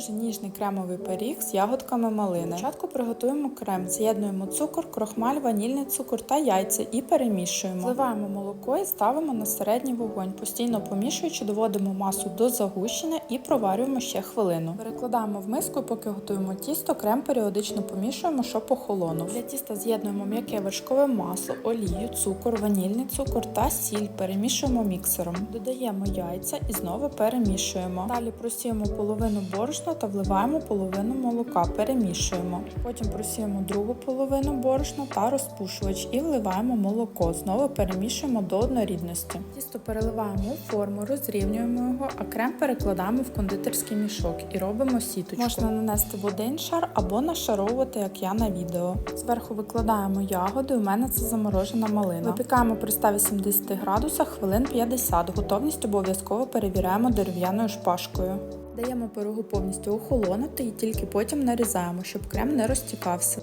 Дуже ніжний кремовий пиріг з ягодками малини. Спочатку приготуємо крем, з'єднуємо цукор, крохмаль, ванільний цукор та яйця і перемішуємо. Зливаємо молоко і ставимо на середній вогонь. Постійно помішуючи, доводимо масу до загущення і проварюємо ще хвилину. Перекладаємо в миску, поки готуємо тісто, крем періодично помішуємо, щоб охолонув. Для тіста з'єднуємо м'яке вершкове масло, олію, цукор, ванільний цукор та сіль. Перемішуємо міксером. Додаємо яйця і знову перемішуємо. Далі просіємо половину борошна та вливаємо половину молока. Перемішуємо. Потім просіємо другу половину борошна та розпушувач і вливаємо молоко. Знову перемішуємо до однорідності. Тісто переливаємо у форму, розрівнюємо його, а крем перекладаємо в кондитерський мішок і робимо сіточку. Можна нанести в один шар або нашаровувати, як я на відео. Зверху викладаємо ягоди. У мене це заморожена малина. Випікаємо при 180 градусах хвилин 50. Готовність обов'язково перевіряємо дерев'яною шпажкою. Даємо пирогу повністю охолонути і тільки потім нарізаємо, щоб крем не розтікався.